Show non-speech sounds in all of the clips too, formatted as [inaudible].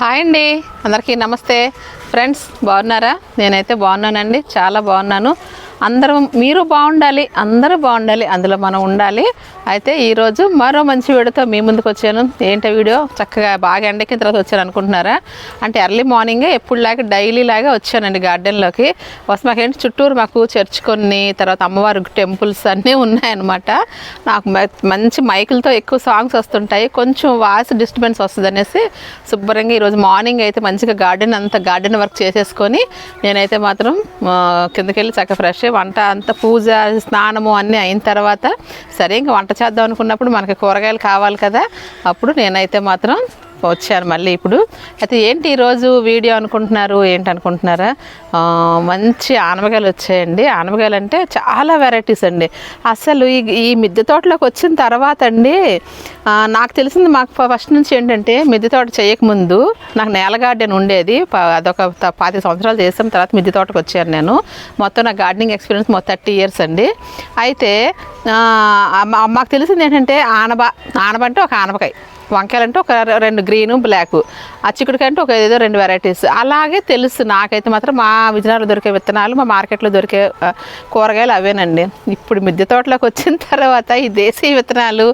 Hi అండి. అందరికీ నమస్తే. ఫ్రెండ్స్ బాగున్నారా? నేనైతే బాగున్నానండి. చాలా బాగున్నాను. అందరూ మీరు బాగుండాలి అందరూ బాగుండాలి అందులో మనం ఉండాలి. అయితే ఈరోజు మరో మంచి వీడియోతో మీ ముందుకు వచ్చాను. ఏంటో వీడియో? చక్కగా బాగా ఎండకిన తర్వాత వచ్చాను అనుకుంటున్నారా? అంటే ఎర్లీ మార్నింగే ఎప్పుడులాగా డైలీ లాగా వచ్చానండి గార్డెన్లోకి వస్తే మాకేంటి చుట్టూరు మాకు చర్చ్ కొన్ని తర్వాత అమ్మవారి టెంపుల్స్ అన్నీ ఉన్నాయన్నమాట. నాకు మంచి మైకులతో ఎక్కువ సాంగ్స్ వస్తుంటాయి. కొంచెం వాయిస్ డిస్టర్బెన్స్ వస్తుంది అనేసి శుభ్రంగా ఈరోజు మార్నింగ్ అయితే మంచిగా గార్డెన్ అంతా గార్డెన్ వర్క్ చేసేసుకొని నేనైతే మాత్రం కిందకెళ్ళి చక్కగా ఫ్రెష్ వంట అంత పూజ స్నానము అన్నీ అయిన తర్వాత సరే ఇంకా వంట చేద్దాం అనుకున్నప్పుడు మనకి కూరగాయలు కావాలి కదా. అప్పుడు నేనైతే మాత్రం వచ్చాను మళ్ళీ ఇప్పుడు. అయితే ఏంటి ఈరోజు వీడియో అనుకుంటున్నారు? ఏంటి అనుకుంటున్నారా? మంచి ఆనపకాయలు వచ్చాయండి. ఆనపకాయలు అంటే చాలా వెరైటీస్ అండి. అసలు ఈ ఈ మిద్దె తోటలోకి వచ్చిన తర్వాత అండి నాకు తెలిసింది మాకు ఫస్ట్ నుంచి ఏంటంటే మిద్దె తోట చేయకముందు నాకు నేల గార్డెన్ ఉండేది. ప- అదొక పాతి సంవత్సరాలు చేసిన తర్వాత మిద్దె తోటకు వచ్చాను నేను. మొత్తం నా గార్డెనింగ్ ఎక్స్పీరియన్స్ మొత్తం థర్టీ ఇయర్స్ అండి. అయితే మాకు తెలిసింది ఏంటంటే ఆనబ ఆనబ అంటే ఒక ఆనపకాయ. వంకాయలు అంటే ఒక రెండు గ్రీను బ్లాక్. ఆ చిక్కుడుకాయ అంటే ఒక ఏదో రెండు వెరైటీస్. అలాగే తెలుసు నాకైతే మాత్రం మా విజయనగరంలో దొరికే విత్తనాలు మా మార్కెట్లో దొరికే కూరగాయలు అవేనండి. ఇప్పుడు మిద్దె తోటలోకి వచ్చిన తర్వాత ఈ దేశీయ విత్తనాలు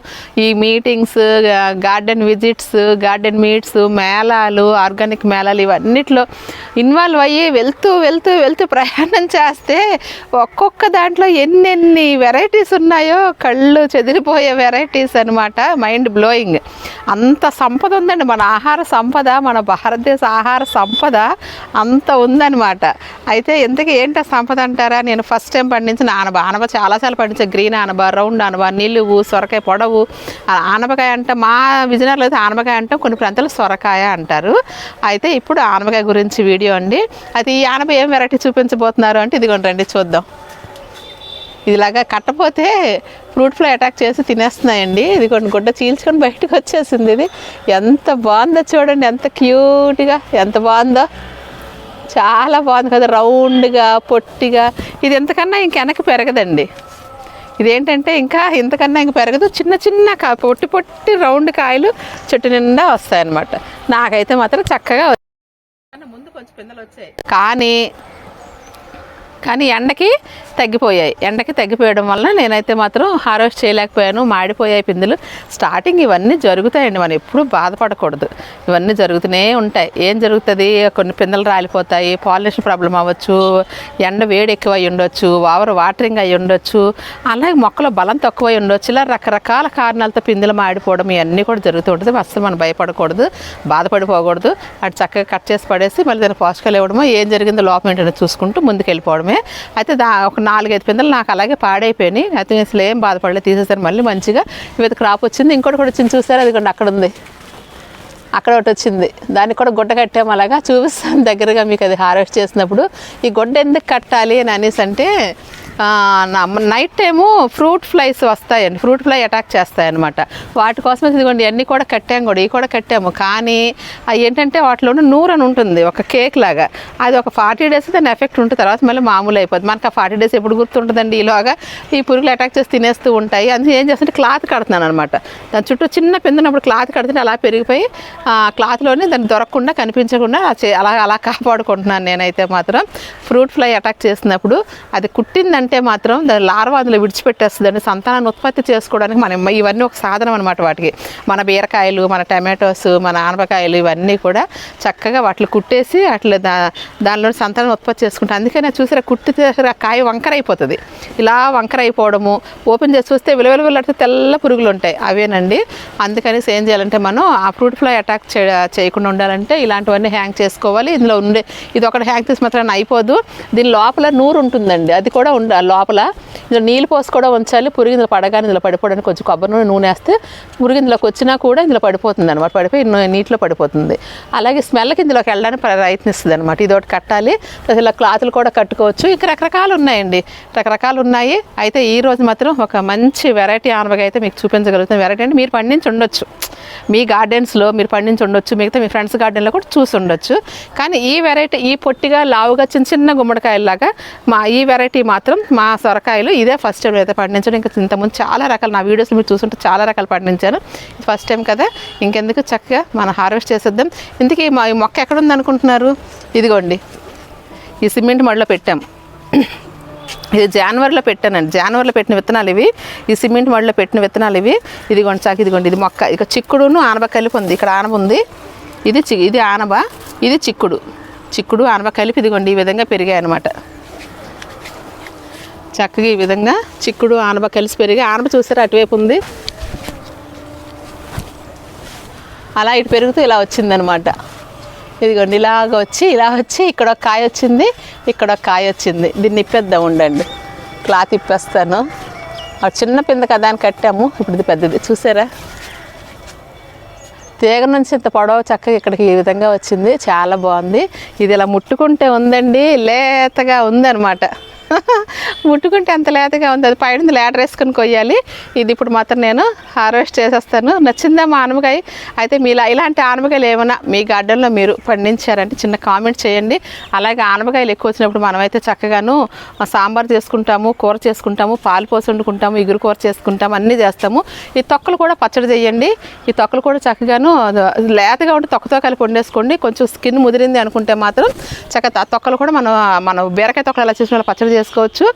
ఈ meetings garden visits garden meets మేళాలు ఆర్గానిక్ మేళాలు ఇవన్నిట్లో ఇన్వాల్వ్ అయ్యి వెళ్తూ వెళ్తూ వెళ్తూ ప్రయాణం చేస్తే ఒక్కొక్క దాంట్లో ఎన్నెన్ని వెరైటీస్ ఉన్నాయో కళ్ళు చెదిరిపోయే వెరైటీస్ అనమాట మైండ్ బ్లోయింగ్. అంత సంపద ఉందండి. మన ఆహార సంపద మన భారతదేశ ఆహార సంపద అంత ఉందన్నమాట. అయితే ఇంతకీ ఏంటి ఆ సంపద అంటారా? నేను ఫస్ట్ టైం పండించిన ఆనబ ఆనబ చాలాసార్లు పండించే గ్రీన్ ఆనబ రౌండ్ ఆనబ నిలువు సొరకాయ పొడవు. ఆనబకాయ ఆనపకాయ అంటే మా విజయనగరంలో అయితే ఆనపకాయ అంటే కొన్ని ప్రాంతాలు సొరకాయ అంటారు. అయితే ఇప్పుడు ఆనపకాయ గురించి వీడియో అండి. అయితే ఈ ఆనప ఏం వెరైటీ చూపించబోతున్నారు అంటే ఇదిగోండి రండి చూద్దాం. ఇదిలాగా కట్టపోతే ఫ్రూట్ ఫ్లై అటాక్ చేసి తినేస్తున్నాయండి. ఇది కొన్ని గుడ్డ చీల్చుకొని బయటకు వచ్చేసింది ఇది. ఎంత బాగుందో చూడండి ఎంత క్యూట్గా ఎంత బాగుందో. చాలా బాగుంది కదా రౌండ్గా పొట్టిగా. ఇది ఎంతకన్నా ఇంక వెనక్కి పెరగదండి. ఇదేంటంటే ఇంకా ఇంతకన్నా ఇంక పెరగదు. చిన్న చిన్న కా పొట్టి పొట్టి రౌండ్ కాయలు చెట్టు నిండా వస్తాయన్నమాట. నాకైతే మాత్రం చక్కగా. ముందు కొంచెం పిందెలు వచ్చాయి కానీ కానీ ఎండకి తగ్గిపోయాయి. ఎండకి తగ్గిపోయడం వల్ల నేనైతే మాత్రం హార్వెస్ట్ చేయలేకపోయాను. మాడిపోయాయి పిందులు. స్టార్టింగ్ ఇవన్నీ జరుగుతాయండి. మనం ఎప్పుడూ బాధపడకూడదు. ఇవన్నీ జరుగుతూనే ఉంటాయి. ఏం జరుగుతుంది? కొన్ని పిందెలు రాలిపోతాయి. పాలినేషన్ ప్రాబ్లం అవ్వచ్చు. ఎండ వేడి ఎక్కువ అయి ఉండొచ్చు. ఓవర్ వాటరింగ్ అయి ఉండొచ్చు. అలాగే మొక్కలో బలం తక్కువ అయి ఉండొచ్చు. ఇలా రకరకాల కారణాలతో పిందెలు మాడిపోవడం ఇవన్నీ కూడా జరుగుతూ ఉంటుంది. అసలు మనం భయపడకూడదు. బాధపడిపోకూడదు. అటు చక్కగా కట్ చేసి పడేసి మళ్ళీ దాన్ని పోషకాలు ఇవ్వడమో ఏం జరిగిందో లోపం ఏంటో చూసుకుంటూ ముందుకు వెళ్ళిపోవడమే అయితే దా ఒక నాలుగైదు పిందలు నాకు అలాగే పాడైపోయినాయి. అయితే నేను అసలు ఏం బాధపడలేదు. తీసేసారు మళ్ళీ మంచిగా. ఇవి క్రాప్ వచ్చింది. ఇంకోటి కూడా వచ్చింది. చూసారు? అది కూడా అక్కడ ఉంది. అక్కడ ఒకటి వచ్చింది. దానికి కూడా గుడ్డ కట్టాము అలాగా. చూపిస్తాను దగ్గరగా మీకు అది హార్వెస్ట్ చేసినప్పుడు. ఈ గుడ్డ ఎందుకు కట్టాలి అని అనేసి అంటే నైట్ టైము ఫ్రూట్ ఫ్లైస్ వస్తాయండి. ఫ్రూట్ ఫ్లై అటాక్ చేస్తాయి అనమాట వాటి కోసం ఇదిగోండి అన్నీ కూడా కట్టాము కూడా ఇవి కూడా కట్టాము. కానీ అవి ఏంటంటే వాటిలోనూ నూరు అని ఉంటుంది ఒక కేక్ లాగా. అది ఒక ఫార్టీ డేస్ దాని ఎఫెక్ట్ ఉంటుంది తర్వాత మళ్ళీ మామూలు అయిపోతుంది మనకు ఆ ఫార్టీ డేస్ ఎప్పుడు గుర్తుంటుందండి? ఈలోగా ఈ పురుగులు అటాక్ చేసి తినేస్తూ ఉంటాయి. అందుకే ఏం చేస్తుంటే క్లాత్ కడుతున్నాను అనమాట దాని చుట్టూ చిన్న పిందినప్పుడు క్లాత్ కడితే అలా పెరిగిపోయి ఆ క్లాత్లోనే దాన్ని దొరకకుండా కనిపించకుండా అలా అలా కాపాడుకుంటున్నాను నేనైతే మాత్రం. ఫ్రూట్ ఫ్లై అటాక్ చేసినప్పుడు అది కుట్టిందంటే మాత్రం దాని లార్వా అందులో విడిచిపెట్టేస్తుందండి. సంతానాన్ని ఉత్పత్తి చేసుకోవడానికి మనం ఇవన్నీ ఒక సాధనం అనమాట వాటికి. మన బీరకాయలు మన టమాటోస్ మన ఆనపకాయలు ఇవన్నీ కూడా చక్కగా వాటిని కుట్టేసి అట్లా దా దానిలో సంతానం ఉత్పత్తి చేసుకుంటాం. అందుకని చూసారా కుట్టితే ఆ కాయ వంకర అయిపోతుంది ఇలా వంకర అయిపోవడము ఓపెన్ చేసి చూస్తే విలువలువలాడితే తెల్ల పురుగులు ఉంటాయి. అవేనండి. అందుకని ఏం చేయాలంటే మనం ఆ ఫ్రూట్ ఫ్లై అటాక్ చే చేయకుండా ఉండాలంటే ఇలాంటివన్నీ హ్యాంగ్ చేసుకోవాలి. ఇందులో ఉండే ఇది ఒకటి హ్యాంగ్ చేసి మాత్రం అయిపోదు. దీని లోపల నూరు ఉంటుందండి. అది కూడా ఉండ లోపల ఇందులో నీళ్ళు పోసి కూడా ఉంచాలి. పురుగు పడగానే ఇందులో పడిపోవడానికి కొంచెం కొబ్బరి నూనె నూనె వేస్తే పురుగు ఇందులోకి వచ్చినా కూడా ఇందులో పడిపోతుంది అనమాట పడిపోయి నీటిలో పడిపోతుంది. అలాగే స్మెల్కి ఇందులోకి వెళ్ళడానికి ప్రయత్నిస్తుంది అనమాట ఇది ఒకటి కట్టాలి. ఇలా క్లాతులు కూడా కట్టుకోవచ్చు. ఇంకా రకరకాలు ఉన్నాయండి. రకరకాలు ఉన్నాయి. అయితే ఈ రోజు మాత్రం ఒక మంచి వెరైటీ ఆనవగా అయితే మీకు చూపించగలుగుతాం వెరైటీ అంటే మీరు పండించి ఉండొచ్చు. మీ గార్డెన్స్లో మీరు పండించి ఉండొచ్చు మిగతా మీ ఫ్రెండ్స్ గార్డెన్లో కూడా చూసి ఉండొచ్చు. కానీ ఈ వెరైటీ ఈ పొట్టిగా లావుగా చిన్న చిన్న గుమ్మడికాయలాగా మా ఈ వెరైటీ మాత్రం మా సొరకాయలు ఇదే ఫస్ట్ టైం అయితే పండించడం. ఇంకా ఇంతకుముందు చాలా రకాలు నా వీడియోస్ మీరు చూసుంటే చాలా రకాలు పండించాను. ఇది ఫస్ట్ టైం కదా ఇంకెందుకు చక్కగా మనం హార్వెస్ట్ చేసేద్దాం. ఇందుకే మా ఈ మొక్క ఎక్కడ ఉంది అనుకుంటున్నారు ఇదిగోండి ఈ సిమెంట్ మడిలో పెట్టాం. ఇది జాన్వరిలో పెట్టానండి. జాన్వరిలో పెట్టిన విత్తనాలు ఇవి ఈ సిమెంట్ మడిలో పెట్టిన విత్తనాలు ఇవి. ఇదిగోండి చాకి ఇదిగోండి ఇది మొక్క. ఇక చిక్కుడును ఆనబ కలిపి ఉంది ఇక్కడ ఆనబ ఉంది. ఇది చి ఇది ఆనబ ఇది చిక్కుడు. చిక్కుడు ఆనబ కలిపి ఇదిగోండి ఈ విధంగా పెరిగాయి అనమాట చక్కగా ఈ విధంగా చిక్కుడు ఆనబ కలిసి పెరిగి ఆనబ చూసారా అటువైపు ఉంది? అలా ఇటు పెరుగుతూ ఇలా వచ్చిందనమాట ఇదిగోండి ఇలాగ వచ్చి ఇలా వచ్చి ఇక్కడ ఒక కాయ వచ్చింది ఇక్కడ ఒక కాయ వచ్చింది. దీన్ని ఇప్పేద్దాం ఉండండి. క్లాత్ ఇప్పేస్తాను. ఆ చిన్న పింద కదా అని కట్టాము ఇప్పుడు ఇది పెద్దది. చూసారా? తీగ నుంచి ఇంత పొడవు చక్కగా ఇక్కడికి ఈ విధంగా వచ్చింది. చాలా బాగుంది. ఇది ఇలా ముట్టుకుంటే ఉందండి లేతగా ఉందన్నమాట. [laughs] ముట్టుకుంటే అంత లేతగా ఉంది. అది పైన లేటర్ వేసుకొని కొయ్యాలి. ఇది ఇప్పుడు మాత్రం నేను హార్వెస్ట్ చేసేస్తాను. నచ్చిందా మా ఆనమకాయ? అయితే మీలా ఇలాంటి ఆనమకాయలు ఏమైనా మీ గార్డెన్లో మీరు పండించారంటే చిన్న కామెంట్ చేయండి. అలాగే ఆనమకాయలు ఎక్కువ వచ్చినప్పుడు మనమైతే చక్కగాను సాంబార్ చేసుకుంటాము కూర చేసుకుంటాము పాలు పోసి వండుకుంటాము ఇగురు కూర చేసుకుంటాము అన్నీ చేస్తాము. ఈ తొక్కలు కూడా పచ్చడి చేయండి. ఈ తొక్కలు కూడా చక్కగాను లేతగా ఉంటే తొక్కతో కలిపి వండేసుకోండి. కొంచెం స్కిన్ ముదిరింది అనుకుంటే మాత్రం చక్కగా తొక్కలు కూడా మనం మనం బీరకాయ తొక్కలు ఎలా చేసిన పచ్చడి చేసుకోవచ్చు.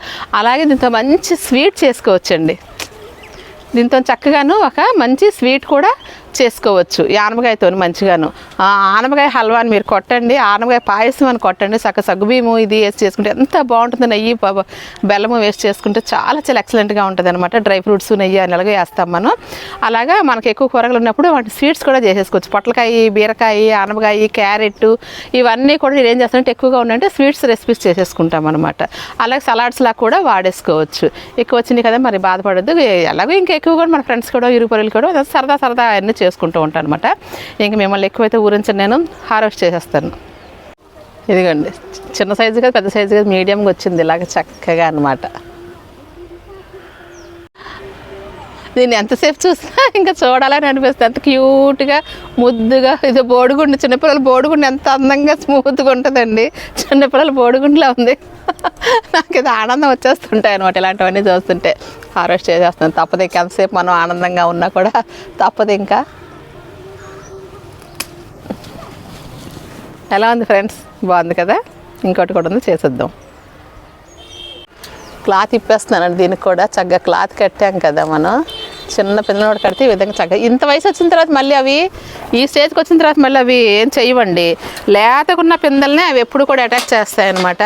అలాగే దీంతో మంచి స్వీట్ చేసుకోవచ్చండి. దీంతో చక్కగాను ఒక మంచి స్వీట్ కూడా చేసుకోవచ్చు. ఈ ఆనపకాయతో మంచిగాను. ఆ ఆనపకాయ మీరు కొట్టండి. ఆనపకాయ పాయసం అని కొట్టండి. చక్క సగ్గుబీము ఇది వేసి చేసుకుంటే ఎంత బాగుంటుంది నెయ్యి ప- బెల్లము వేసి చేసుకుంటే చాలా చాలా ఎక్సలెంట్గా ఉంటుంది అనమాట డ్రై ఫ్రూట్స్ నెయ్యి అని అలాగే వేస్తాం మనం. అలాగా మనకి ఎక్కువ కూరగాయలు ఉన్నప్పుడు వాటి స్వీట్స్ కూడా చేసేసుకోవచ్చు. పొట్లకాయ బీరకాయ ఆనమకాయ క్యారెట్ ఇవన్నీ కూడా నేను ఏం చేస్తానంటే ఎక్కువగా ఉండంటే స్వీట్స్ రెసిపీస్ చేసేసుకుంటాం అనమాట అలాగే సలాడ్స్ లా కూడా వాడేసుకోవచ్చు. ఎక్కువ వచ్చినాయి కదా మరి బాధపడద్దు. ఎలాగో ఇంకా ఎక్కువ కూడా మన ఫ్రెండ్స్ కూడా ఇరుగు పొరలు కూడా సరదా సరదా అన్ని చేసుకుంటూ ఉంటాను అనమాట ఇంక మిమ్మల్ని ఎక్కువైతే ఊరించి నేను హార్వెస్ట్ చేసేస్తాను. ఇదిగోండి చిన్న సైజు కదా పెద్ద సైజు కదా మీడియంగా వచ్చింది ఇలాగ చక్కగా అనమాట దీన్ని ఎంతసేపు చూసినా ఇంకా చూడాలని అనిపిస్తుంది. ఎంత క్యూట్గా ముద్దుగా ఇది బోడిగుండు చిన్నపిల్లల బోడిగుండు ఎంత అందంగా స్మూత్గా ఉంటుందండి. చిన్నపిల్లల బోడిగుండులా ఉంది. నాకు ఇది ఆనందం వచ్చేస్తుంటాయి అనమాట ఇలాంటివన్నీ చూస్తుంటే. హార్వెస్ట్ చేసేస్తాను తప్పదు ఇంకా ఎంతసేపు మనం ఆనందంగా ఉన్నా కూడా తప్పదు ఇంకా. ఎలా ఉంది ఫ్రెండ్స్? బాగుంది కదా? ఇంకోటి కూడా ఉంది చేసేద్దాం. క్లాత్ ఇప్పేస్తున్నానండి దీనికి కూడా. చక్కగా క్లాత్ కట్టాం కదా మనం. చిన్న పిల్లనోడు కడితే ఈ విధంగా చక్కగా ఇంత వయసు వచ్చిన తర్వాత మళ్ళీ అవి ఈ స్టేజ్కి వచ్చిన తర్వాత మళ్ళీ అవి ఏం చేయవండి. లేతకున్న పిందల్ని అవి ఎప్పుడు కూడా అటాక్ చేస్తాయి అనమాట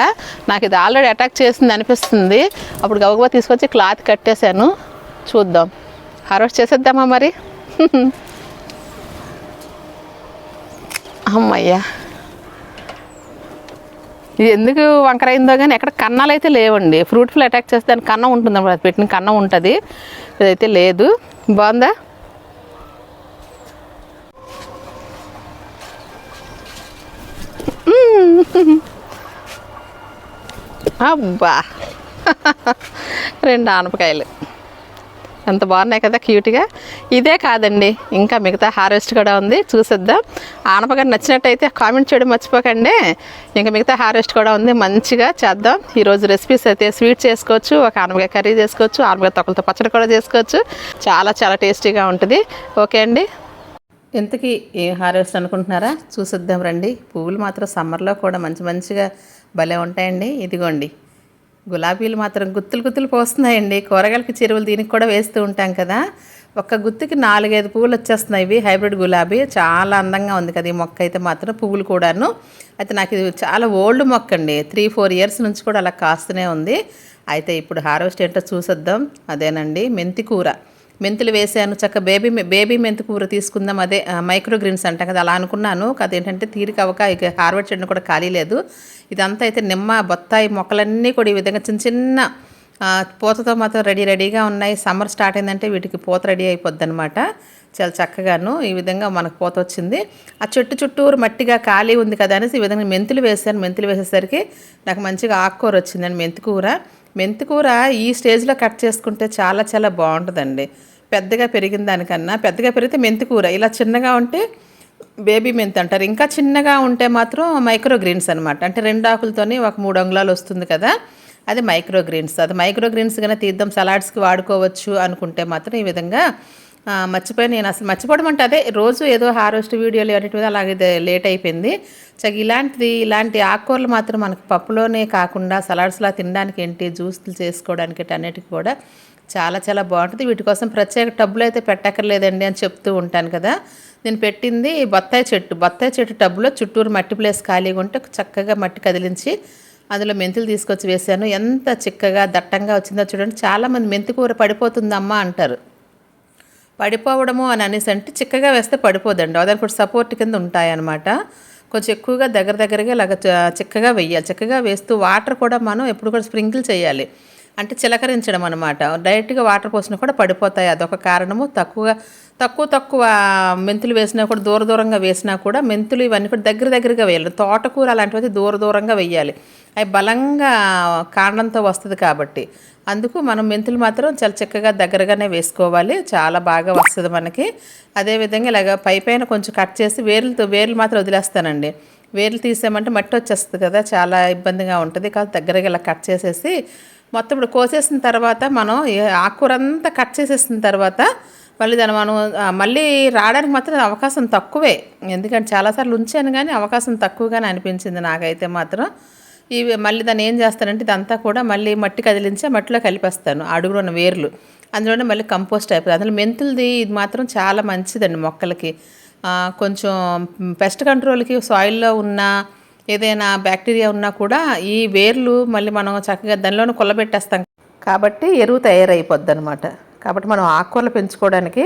నాకు ఇది ఆల్రెడీ అటాక్ చేసింది అనిపిస్తుంది. అప్పుడు గబగబా తీసుకొచ్చి క్లాత్ కట్టేశాను. చూద్దాం. హార్వెస్ట్ చేసేద్దామా మరి? [laughs] అమ్మయ్యా. ఇది ఎందుకు వంకరైందో కానీ ఎక్కడ కన్నాలు అయితే లేవండి. ఫ్రూట్ ఫ్లై అటాక్ చేస్తే దానికి కన్నం ఉంటుంది అది పెట్టిన కన్నం ఉంటుంది. ఇదైతే లేదు. బాగుందా? అబ్బా. రెండు ఆనపకాయలు. ఎంత బాగున్నాయి కదా క్యూట్గా. ఇదే కాదండి ఇంకా మిగతా హార్వెస్ట్ కూడా ఉంది చూసేద్దాం. ఆనపకాయ నచ్చినట్టయితే కామెంట్ చేయడం మర్చిపోకండి. ఇంకా మిగతా హార్వెస్ట్ కూడా ఉంది మంచిగా చేద్దాం. ఈరోజు రెసిపీస్ అయితే స్వీట్ చేసుకోవచ్చు ఒక ఆనపగా కర్రీ చేసుకోవచ్చు ఆనపగా తొక్కలతో పచ్చడి కూడా చేసుకోవచ్చు. చాలా చాలా టేస్టీగా ఉంటుంది. ఓకే అండి. ఇంతకీ ఏ హార్వెస్ట్ అనుకుంటున్నారా? చూసిద్దాం రండి. పువ్వులు మాత్రం సమ్మర్లో కూడా మంచి మంచిగా భలే ఉంటాయండి. ఇదిగోండి. గులాబీలు మాత్రం గుత్తులు గుత్తులు పోస్తున్నాయండి. కూరగాయలకి చెరువులు దీనికి కూడా వేస్తూ ఉంటాం కదా. ఒక్క గుత్తుకి నాలుగైదు పువ్వులు వచ్చేస్తున్నాయి. ఇవి హైబ్రిడ్ గులాబీ. చాలా అందంగా ఉంది కదా ఈ మొక్క అయితే మాత్రం పువ్వులు కూడాను. అయితే నాకు ఇది చాలా ఓల్డ్ మొక్క అండి. త్రీ ఫోర్ ఇయర్స్ నుంచి కూడా అలా కాస్తూనే ఉంది. అయితే ఇప్పుడు హార్వెస్ట్ ఏంటో చూసొద్దాం. అదేనండి మెంతి కూర. మెంతులు వేసాను చక్క బేబీ బేబీ మెంతు కూర తీసుకుందాం. అదే మైక్రోగ్రీన్స్ అంట కదా అలా అనుకున్నాను. అదేంటంటే తీరిక అవక ఇక హార్వెస్ట్ చేయడం కూడా ఖాళీ లేదు. ఇదంతా అయితే నిమ్మ బొత్తాయి మొక్కలన్నీ కూడా ఈ విధంగా చిన్న చిన్న పూతతో మాత్రం రెడీ రెడీగా ఉన్నాయి. సమ్మర్ స్టార్ట్ అయిందంటే వీటికి పూత రెడీ అయిపోద్ది అనమాట చాలా చక్కగాను ఈ విధంగా మనకు పూత వచ్చింది. ఆ చెట్టు చుట్టూరు మట్టిగా ఖాళీ ఉంది కదా అనేసి ఈ విధంగా మెంతులు వేసాను మెంతులు వేసేసరికి నాకు మంచిగా ఆకుకూర వచ్చిందండి మెంతికూర మెంతికూర ఈ స్టేజ్లో కట్ చేసుకుంటే చాలా చాలా బాగుంటుందండి. పెద్దగా పెరిగిన దానికన్నా పెద్దగా పెరిగితే మెంతికూర ఇలా చిన్నగా ఉంటే బేబీ మెంతి అంటారు. ఇంకా చిన్నగా ఉంటే మాత్రం మైక్రో గ్రీన్స్ అనమాట అంటే రెండు ఆకులతోని ఒక మూడు అంగుళాలు వస్తుంది కదా అది మైక్రో గ్రీన్స్ అది మైక్రో గ్రీన్స్ కన్నా తీద్దాం సలాడ్స్కి వాడుకోవచ్చు అనుకుంటే మాత్రం ఈ విధంగా మర్చిపోయి నేను అసలు మర్చిపోవడం అంటే అదే రోజు ఏదో హార్వెస్ట్ వీడియోలు అనేటివి అలాగే లేట్ అయిపోయింది. చక్క ఇలాంటిది ఇలాంటి ఆకుకూరలు మాత్రం మనకు పప్పులోనే కాకుండా సలాడ్స్లా తినడానికి ఏంటి జ్యూస్లు చేసుకోవడానికి అన్నిటికీ కూడా చాలా చాలా బాగుంటుంది. వీటి కోసం ప్రత్యేక టబ్బులు అయితే పెట్టక్కర్లేదండి అని చెప్తూ ఉంటాను కదా. నేను పెట్టింది బత్తాయి చెట్టు. బత్తాయి చెట్టు టబ్బులో చుట్టూరు మట్టి ప్లేస్ ఖాళీగా ఉంటే చక్కగా మట్టి కదిలించి అందులో మెంతులు తీసుకొచ్చి వేశాను. ఎంత చిక్కగా దట్టంగా వచ్చిందో చూడండి. చాలామంది మెంతికూర పడిపోతుందమ్మా అంటారు. పడిపోవడము అని అనేసి అంటే చిక్కగా వేస్తే పడిపోదండి. దానికి ఫుడ్ సపోర్ట్ కింద ఉంటాయన్నమాట. కొంచెం ఎక్కువగా దగ్గర దగ్గరగా ఇలాగ చిక్కగా వేయాలి. చిక్కగా వేస్తూ వాటర్ కూడా మనం ఎప్పుడు కూడా స్ప్రింకిల్ చేయాలి. అంటే చిలకరించడం అనమాట డైరెక్ట్గా వాటర్ పోసినా కూడా పడిపోతాయి. అదొక కారణము. తక్కువగా తక్కువ తక్కువ మెంతులు వేసినా కూడా దూర దూరంగా వేసినా కూడా మెంతులు ఇవన్నీ కూడా దగ్గర దగ్గరగా వేయాలి. తోటకూర అలాంటివి దూర దూరంగా వేయాలి. అవి బలంగా కాండంతో వస్తుంది కాబట్టి. అందుకు మనం మెంతులు మాత్రం చాలా చక్కగా దగ్గరగానే వేసుకోవాలి. చాలా బాగా వస్తుంది మనకి. అదేవిధంగా ఇలాగ పై పైన కొంచెం కట్ చేసి వేర్లతో వేర్లు మాత్రం వదిలేస్తానండి. వేర్లు తీసామంటే మట్టి వచ్చేస్తుంది కదా చాలా ఇబ్బందిగా ఉంటుంది. కాదు దగ్గరగా ఇలా కట్ చేసేసి మొత్తం ఇప్పుడు కోసేసిన తర్వాత మనం ఆకుకూర అంతా కట్ చేసేసిన తర్వాత మళ్ళీ దాన్ని మనం మళ్ళీ రావడానికి మాత్రం అవకాశం తక్కువే. ఎందుకంటే చాలాసార్లు ఉంచాను కానీ అవకాశం తక్కువగానే అనిపించింది నాకైతే మాత్రం. ఇవి మళ్ళీ దాన్ని ఏం చేస్తానంటే ఇదంతా కూడా మళ్ళీ మట్టి కదిలించి మట్టిలో కలిపేస్తాను అడుగులో ఉన్న వేర్లు. అందులోనే మళ్ళీ కంపోస్ట్ అయిపోతుంది అందులో మెంతులది ఇది మాత్రం చాలా మంచిదండి మొక్కలకి. కొంచెం పెస్ట్ కంట్రోల్కి సాయిల్లో ఉన్న ఏదైనా బ్యాక్టీరియా ఉన్నా కూడా ఈ వేర్లు మళ్ళీ మనం చక్కగా దానిలోనే కొల్లబెట్టేస్తాం. కాబట్టి ఎరువు తయారైపోద్ది అనమాట కాబట్టి మనం ఆకుకూరలు పెంచుకోవడానికి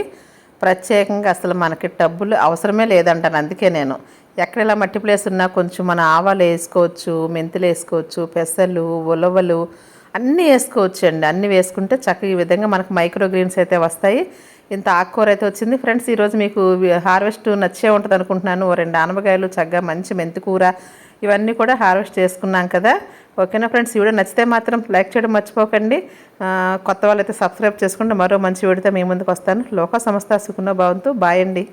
ప్రత్యేకంగా అసలు మనకి డబ్బులు అవసరమే లేదంటాను. అందుకే నేను ఎక్కడ ఇలా మట్టి ప్లేస్ ఉన్నా కొంచెం మన ఆవాలు వేసుకోవచ్చు మెంతులు వేసుకోవచ్చు పెసలు ఉలవలు అన్నీ వేసుకోవచ్చు అండి అన్నీ వేసుకుంటే చక్కగా ఈ విధంగా మనకు మైక్రో గ్రీన్స్ అయితే వస్తాయి. ఇంత ఆకుకూర అయితే వచ్చింది. ఫ్రెండ్స్ ఈరోజు మీకు హార్వెస్ట్ నచ్చే ఉంటుంది అనుకుంటున్నాను ఓ రెండు ఆనపకాయలు చక్కగా మంచి మెంతికూర ఇవన్నీ కూడా హార్వెస్ట్ చేసుకున్నాం కదా. ఓకేనా ఫ్రెండ్స్? ఈ వీడియో నచ్చితే మాత్రం లైక్ చేయడం మర్చిపోకండి. కొత్త కొత్త వాళ్ళైతే సబ్స్క్రైబ్ చేసుకుంటే మరో మంచి వీడియోతో మీ ముందుకు వస్తాను. లోక సంస్థ సుఖంలో బాగుంటూ బాయ్ అండి.